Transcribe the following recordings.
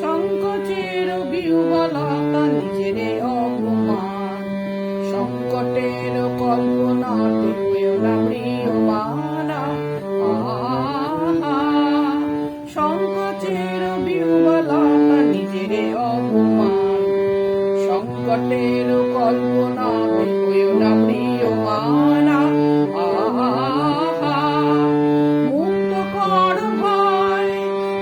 সংকোচের বিহ্বলতা নিজের অপমান। সংকটের কল্পনাতে হয়েও না প্রিয়মানা সংকোচের বিহ্বলতা নিজের অপমান। সংকটের কল্পনাতে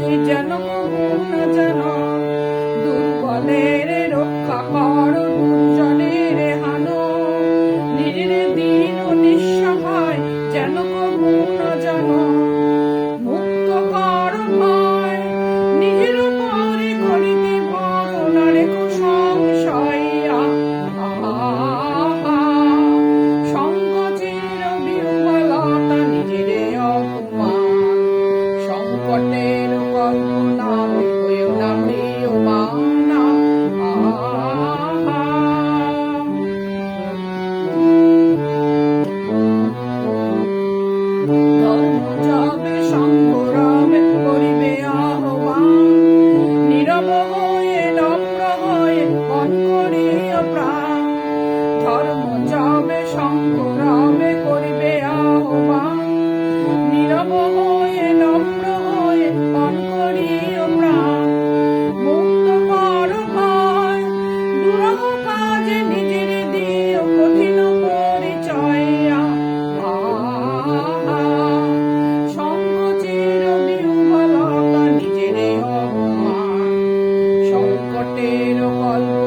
চাই যেন যেন দুর্বলের রক্ষা কর, দুর্জনের হানো। নির দিন ও নিঃসহায় যেন করুণ যেন মুক্ত কর ভয় নিজের পরে করিতে বরণারে কুসংশয় সংকটের বিহলতা নিজের অপমান। সংকটে قليل قلبي